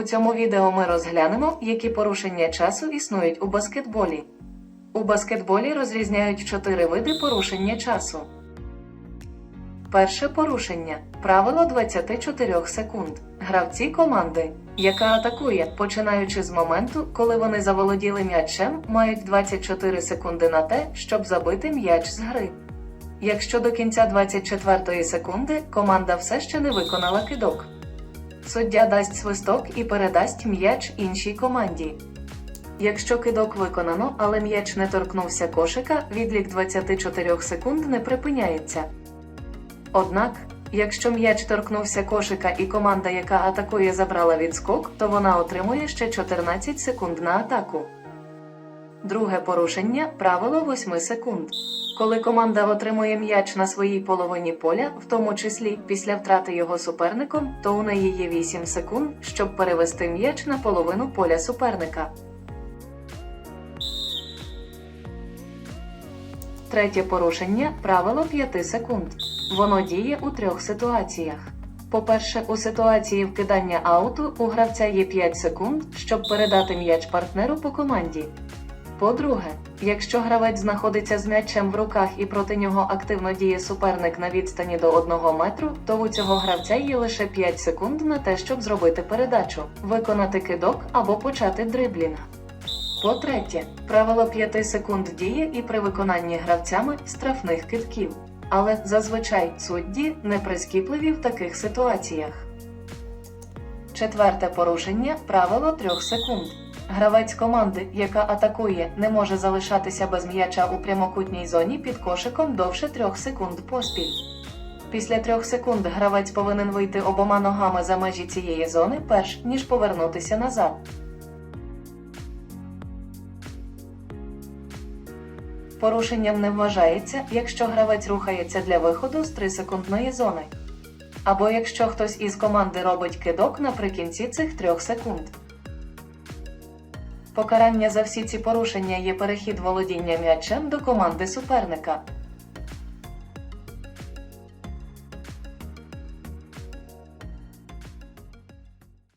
У цьому відео ми розглянемо, які порушення часу існують у баскетболі. У баскетболі розрізняють чотири види порушення часу. Перше порушення правило 24 секунд. Гравці команди, яка атакує, починаючи з моменту, коли вони заволоділи м'ячем, мають 24 секунди на те, щоб забити м'яч з гри. Якщо до кінця 24 секунди команда все ще не виконала кидок, суддя дасть свисток і передасть м'яч іншій команді. Якщо кидок виконано, але м'яч не торкнувся кошика, відлік 24 секунд не припиняється. Однак, якщо м'яч торкнувся кошика і команда, яка атакує, забрала відскок, то вона отримує ще 14 секунд на атаку. Друге порушення правило 8 секунд. Коли команда отримує м'яч на своїй половині поля, в тому числі після втрати його суперником, то у неї є 8 секунд, щоб перевести м'яч на половину поля суперника. Третє порушення правило 5 секунд. Воно діє у трьох ситуаціях. По-перше, у ситуації вкидання ауту у гравця є 5 секунд, щоб передати м'яч партнеру по команді. По-друге, якщо гравець знаходиться з м'ячем в руках і проти нього активно діє суперник на відстані до 1 метру, то у цього гравця є лише 5 секунд на те, щоб зробити передачу, виконати кидок або почати дриблінг. По-третє, правило 5 секунд діє і при виконанні гравцями штрафних китків. Але зазвичай судді не прискіпливі в таких ситуаціях. Четверте порушення правило 3 секунд. Гравець команди, яка атакує, не може залишатися без м'яча у прямокутній зоні під кошиком довше 3 секунд поспіль. Після 3 секунд гравець повинен вийти обома ногами за межі цієї зони, перш ніж повернутися назад. Порушенням не вважається, якщо гравець рухається для виходу з 3-секундної зони. Або якщо хтось із команди робить кидок наприкінці цих 3 секунд. Покарання за всі ці порушення є перехід володіння м'ячем до команди суперника.